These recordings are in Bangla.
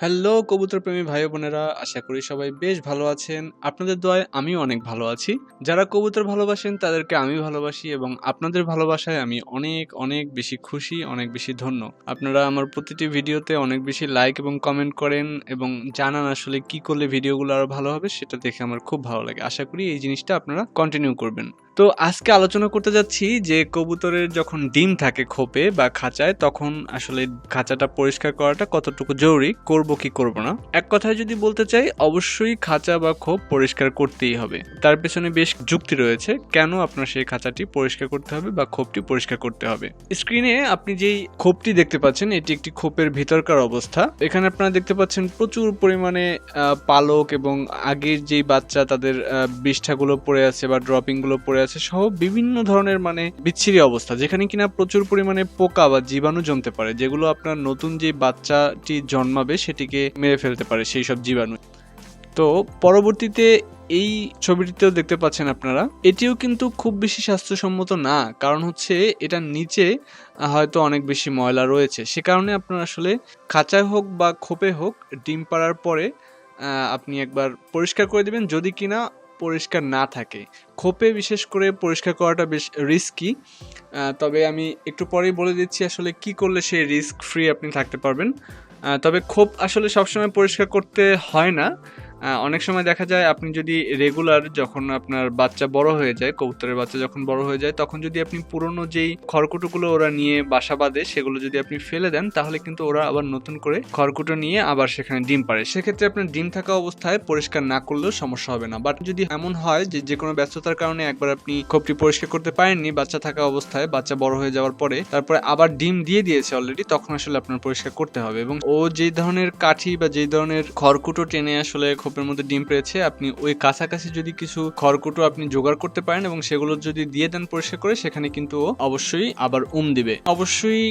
Hello কবুতর প্রেমী ভাই বোনেরা, আশা করি সবাই বেশ ভালো আছেন। আপনাদের দোয়ায় আমিও অনেক ভালো আছি। যারা কবুতর ভালোবাসেন, তাদেরকে আমি ভালোবাসি এবং আপনাদের ভালোবাসায় আমি অনেক অনেক বেশি খুশি, অনেক বেশি ধন্য। আপনারা আমার প্রতিটি ভিডিওতে অনেক বেশি লাইক এবং কমেন্ট করেন এবং জানান আসলে কি করলে ভিডিওগুলো আরও ভালো হবে, সেটা দেখে আমার খুব ভালো লাগে। আশা করি এই জিনিসটা আপনারা কন্টিনিউ করবেন। তো আজকে আলোচনা করতে যাচ্ছি যে কবুতরের যখন ডিম থাকে খোপে বা খাঁচায়, তখন আসলে খাঁচাটা পরিষ্কার করাটা কতটুকু জরুরি, করব কি করব না? এক কথায় যদি বলতে চাই, অবশ্যই খাঁচা বা খোপ পরিষ্কার করতেই হবে। তার পেছনে বেশ যুক্তি রয়েছে, কেন আপনার সেই খাঁচাটি পরিষ্কার করতে হবে বা খোপটি পরিষ্কার করতে হবে? স্ক্রিনে আপনি যেই খোপটি দেখতে পাচ্ছেন, এটি একটি খোপের ভিতরকার অবস্থা। এখানে আপনারা দেখতে পাচ্ছেন প্রচুর পরিমাণে পালক এবং আগের যেই বাচ্চা তাদের বিষ্ঠাগুলো পড়ে আছে বা ড্রপিংগুলো পড়ে আছে সহ বিভিন্ন ধরনের মানে বিচ্ছিরি অবস্থা, যেখানে কিনা প্রচুর পরিমাণে পোকা বা জীবাণু জমতে পারে, যেগুলো আপনার নতুন যে বাচ্চাটি জন্মাবে সেটিকে মেরে ফেলতে পারে সেই সব জীবাণু। তো পরবর্তীতে এই ছবিটিতেও দেখতে পাচ্ছেন আপনারা, এটিও কিন্তু খুব বেশি স্বাস্থ্যসম্মত না, কারণ হচ্ছে এটার নিচে হয়তো অনেক বেশি ময়লা রয়েছে। সে কারণে আপনার আসলে খাঁচায় হোক বা খোপে হোক, ডিম পাড়ার পরে আপনি একবার পরিষ্কার করে দিবেন, যদি কিনা পরিষ্কার না থাকে। খোপে বিশেষ করে পরিষ্কার করাটা বেশ রিস্কি তবে আমি একটু পরেই বলে দিচ্ছি আসলে কি করলে সেই রিস্ক ফ্রি আপনি থাকতে পারবেন। তবে খোপ আসলে সবসময় পরিষ্কার করতে হয় না। অনেক সময় দেখা যায় আপনি যদি রেগুলার যখন আপনার বাচ্চা বড় হয়ে যায়, কবুতরের বাচ্চা যখন বড় হয়ে যায়, তখন যদি আপনি পুরনো যেই খড়কুটোগুলো ওরা নিয়ে বাসা বাঁধে, সেগুলো যদি আপনি ফেলে দেন, তাহলে কিন্তু ওরা আবার নতুন করে খড়কুটো নিয়ে আবার সেখানে ডিম পারে সেক্ষেত্রে আপনার ডিম থাকা অবস্থায় পরিষ্কার না করলেও সমস্যা হবে না। বাট যদি এমন হয় যে যে কোনো ব্যস্ততার কারণে একবার আপনি খোপটি পরিষ্কার করতে পারেননি, বাচ্চা থাকা অবস্থায় বাচ্চা বড় হয়ে যাওয়ার পরে তারপরে আবার ডিম দিয়ে দিয়েছে অলরেডি তখন আসলে আপনার পরিষ্কার করতে হবে। এবং ও যে ধরনের কাঠি বা যে ধরনের খড়কুটো টেনে আসলে খোপের মধ্যে ডিম পেয়েছে আপনি ওই কাছাকাছি যদি কিছু খড়কুটো আপনি জোগাড় করতে পারেন এবং সেগুলো যদি দিয়ে দেন পরিষ্কার করে, সেখানে কিন্তু অবশ্যই আবার উম দিবে। অবশ্যই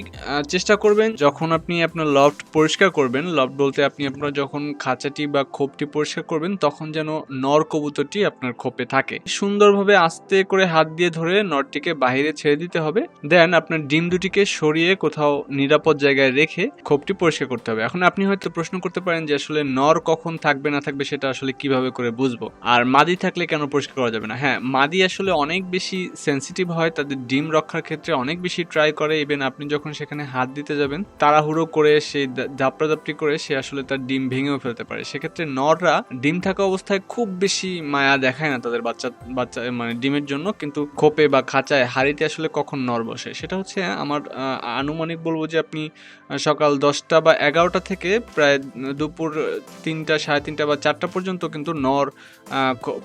চেষ্টা করবেন যখন আপনি আপনার লফট পরিষ্কার করবেন, লফট বলতে আপনি আপনার যখন খাঁচাটি বা খোপটি পরিষ্কার করবেন, তখন যেন নর কবুতরটি আপনার খোপে থাকে। সুন্দরভাবে আস্তে করে হাত দিয়ে ধরে নরটিকে বাইরে ছেড়ে দিতে হবে। দেন আপনার ডিম দুটিকে সরিয়ে কোথাও নিরাপদ জায়গায় রেখে খোপটি পরিষ্কার করতে হবে। এখন আপনি হয়তো প্রশ্ন করতে পারেন যে আসলে নর কখন থাকবে, না থাকবে সেটা আসলে কীভাবে করে বুঝব? আর মাদি থাকলে কেন পরিষ্কার করা যাবে না? হ্যাঁ মাদি আসলে অনেক বেশি সেন্সিটিভ হয়, তাদের ডিম রক্ষার ক্ষেত্রে অনেক বেশি ট্রাই করে। ইভেন আপনি যখন সেখানে হাত দিতে যাবেন, তাড়াহুড়ো করে, সে দাপড়াদাপড়ি করে, সে আসলে তার ডিম ভেঙেও ফেলতে পারে। সেক্ষেত্রে নররা ডিম থাকা অবস্থায় খুব বেশি মায়া দেখায় না তাদের বাচ্চা বাচ্চা মানে ডিমের জন্য। কিন্তু খোপে বা খাঁচায় হাড়িতে আসলে কখন নর বসে? সেটা হচ্ছে, আমার আনুমানিক বলব যে আপনি সকাল দশটা বা এগারোটা থেকে প্রায় দুপুর তিনটা, সাড়ে তিনটা বা চারটা পর্যন্ত কিন্তু নর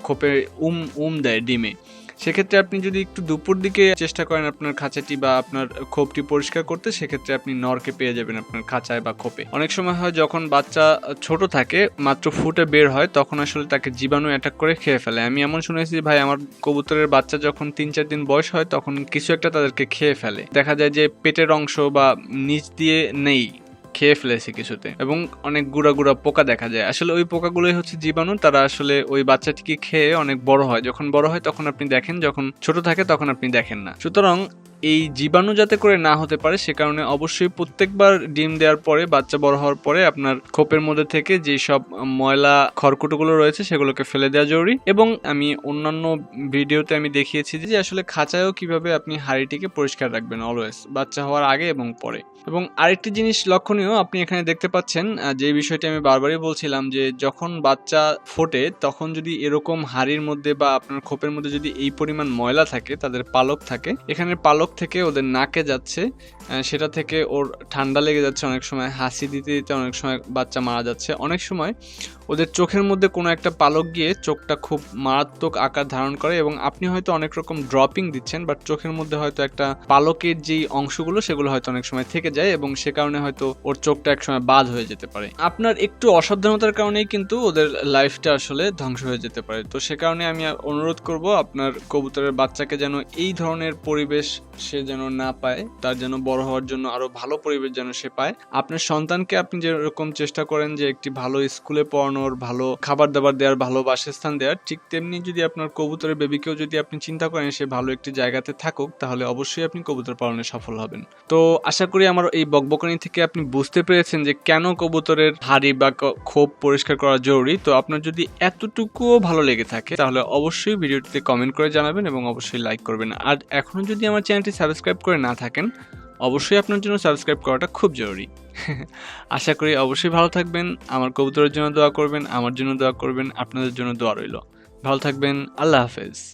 খোপে উম উম দেয় ডিমে। সেক্ষেত্রে আপনি যদি একটু দুপুর দিকে চেষ্টা করেন আপনার খাঁচাটি বা আপনার খোপটি পরিষ্কার করতে, সেক্ষেত্রে আপনি নরকে পেয়ে যাবেন আপনার খাঁচায় বা খোপে। অনেক সময় হয় যখন বাচ্চা ছোট থাকে, মাত্র ফুটে বের হয়, তখন আসলে তাকে জীবাণু অ্যাটাক করে খেয়ে ফেলে। আমি এমন শুনেছি ভাই, আমার কবুতরের বাচ্চা যখন তিন চার দিন বয়স হয়, তখন কিছু একটা তাদেরকে খেয়ে ফেলে। দেখা যায় যে, পেটের অংশ বা নিচ দিয়ে নেই। খেয়ে ফেলেছে কিছুতে। এবং অনেক গুড়া গুড়া পোকা দেখা যায়। আসলে ওই পোকাগুলোই হচ্ছে জীবাণু। তারা আসলে ওই বাচ্চাটিকে খেয়ে অনেক বড় হয়। যখন বড় হয় তখন আপনি দেখেন, যখন ছোট থাকে তখন আপনি দেখেন না। সুতরাং এই জীবাণু যাতে করে না হতে পারে, সে কারণে অবশ্যই প্রত্যেকবার ডিম দেওয়ার পরে, বাচ্চা বড় হওয়ার পরে আপনার খোপের মধ্যে থেকে যে সব ময়লা খড়কুটোগুলো রয়েছে, সেগুলোকে ফেলে দেওয়া জরুরি। এবং আমি অন্যান্য ভিডিওতে আমি দেখিয়েছি যে আসলে খাঁচায়ও কীভাবে আপনি হাঁড়িটিকে পরিষ্কার রাখবেন অলওয়েজ বাচ্চা হওয়ার আগে এবং পরে। এবং আরেকটি জিনিস লক্ষণীয়, আপনি এখানে দেখতে পাচ্ছেন যে বিষয়টি আমি বারবারই বলছিলাম যে যখন বাচ্চা ফোটে, তখন যদি এরকম হাড়ির মধ্যে বা আপনার খোপের মধ্যে যদি এই পরিমাণ ময়লা থাকে, তাদের পালক থাকে এখানে পালক থেকে ওদের নাকে যাচ্ছে সেটা থেকে ওর ঠান্ডা লেগে যাচ্ছে অনেক সময়, হাসি দিতে দিতে অনেক সময় বাচ্চা মারা যাচ্ছে। অনেক সময় ওদের চোখের মধ্যে কোনো একটা পালক গিয়ে চোখটা খুব মারাত্মক আকার ধারণ করে এবং আপনি হয়তো অনেক রকম ড্রপিং দিচ্ছেন বাট চোখের মধ্যে হয়তো একটা পালকের যেই অংশগুলো, সেগুলো হয়তো অনেক সময় থেকে যায় এবং সে কারণে হয়তো ওর চোখটা একসময় বাদ হয়ে যেতে পারে। আপনার একটু অসাবধানতার কারণেই কিন্তু ওদের লাইফটা আসলে ধ্বংস হয়ে যেতে পারে। তো সে কারণে আমি অনুরোধ করব আপনার কবুতরের বাচ্চাকে যেন এই ধরনের পরিবেশ সে যেন না পায়, তার যেন বড় হওয়ার জন্য আরও ভালো পরিবেশ যেন সে পায়। আপনার সন্তানকে আপনি যেরকম চেষ্টা করেন যে একটি ভালো স্কুলে পড়ানোর, ভালো খাবার দাবার দেওয়ার, ভালো বাসস্থান দেওয়ার, ঠিক তেমনি যদি আপনার কবুতরের বেবিকেও যদি আপনি চিন্তা করেন সে ভালো একটি জায়গাতে থাকুক, তাহলে অবশ্যই আপনি কবুতর পালনে সফল হবেন। তো আশা করি আমার এই বকবকানি থেকে আপনি বুঝতে পেরেছেন যে কেন কবুতরের হাড়ি বা ক- খোপ পরিষ্কার করা জরুরি। তো আপনার যদি এতটুকুও ভালো লেগে থাকে, তাহলে অবশ্যই ভিডিওটিতে কমেন্ট করে জানাবেন এবং অবশ্যই লাইক করবেন। আর এখনও যদি আমার চ্যানেলটি সাবস্ক্রাইব করে না থাকেন, অবশ্যই আপনার জন্য সাবস্ক্রাইব করাটা খুব জরুরি। আশা করি অবশ্যই ভালো থাকবেন, আমার কবুতরের জন্য দোয়া করবেন, আমার জন্য দোয়া করবেন, আপনাদের জন্য দোয়া রইল। ভালো থাকবেন, আল্লাহ হাফেজ।